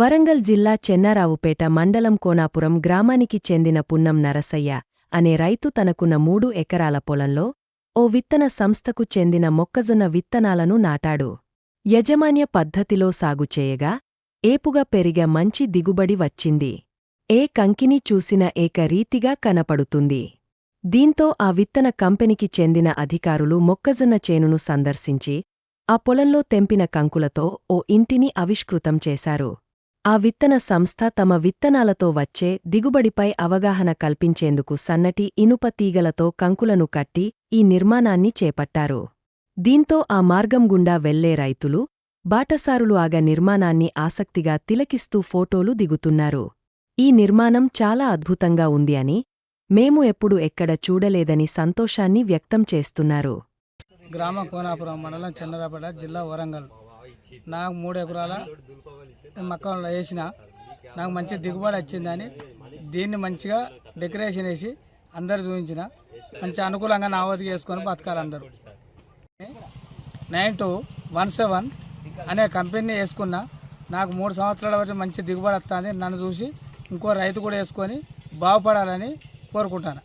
వరంగల్ జిల్లా చెన్నారావుపేట మండలం కోనాపురం గ్రామానికి చెందిన పున్నం నరసయ్య అనే రైతు తనకున్న మూడు ఎకరాల పొలంలో ఓ విత్తన సంస్థకు చెందిన మొక్కజొన్న విత్తనాలను నాటాడు. యజమాన్య పద్ధతిలో సాగుచేయగా ఏపుగా పెరిగే మంచి దిగుబడి వచ్చింది. ఏ కంకిని చూసిన ఏకరీతిగా కనపడుతుంది. దీంతో ఆ విత్తన కంపెనీకి చెందిన అధికారులు మొక్కజొన్న చేనును సందర్శించి ఆ పొలంలో తెంపిన కంకులతో ఓ ఇంటిని ఆవిష్కృతం చేశారు. ఆ విత్తన సంస్థ తమ విత్తనాలతో వచ్చే దిగుబడిపై అవగాహన కల్పించేందుకు సన్నటి ఇనుప తీగలతో కంకులను కట్టి ఈ నిర్మాణాన్ని చేపట్టారు. దీంతో ఆ మార్గం గుండా వెళ్ళే రైతులు బాటసారులు ఆగ నిర్మాణాన్ని ఆసక్తిగా తిలకిస్తూ ఫోటోలు దిగుతున్నారు. ఈ నిర్మాణం చాలా అద్భుతంగా ఉంది అని మేము ఎప్పుడు ఎక్కడ చూడలేదని సంతోషాన్ని వ్యక్తం చేస్తున్నారు. గ్రామ కోనాపురం మండలం చంద్రపేట జిల్లా వరంగల్. నాకు మూడు ఎకరాల మక్కలు వేసిన. నాకు మంచి దిగుబడి వచ్చిందని దీన్ని మంచిగా డెకరేషన్ వేసి అందరు చూపించిన. మంచి అనుకూలంగా నావతికి వేసుకొని బతకాలి అందరూ. నైన్ టూ వన్ సెవెన్ అనే కంపెనీ వేసుకున్న నాకు మూడు సంవత్సరాల వరకు మంచి దిగుబడి వస్తుంది నన్ను చూసి ఇంకో రైతు కూడా వేసుకొని బాగుపడాలని కోరుకుంటాను.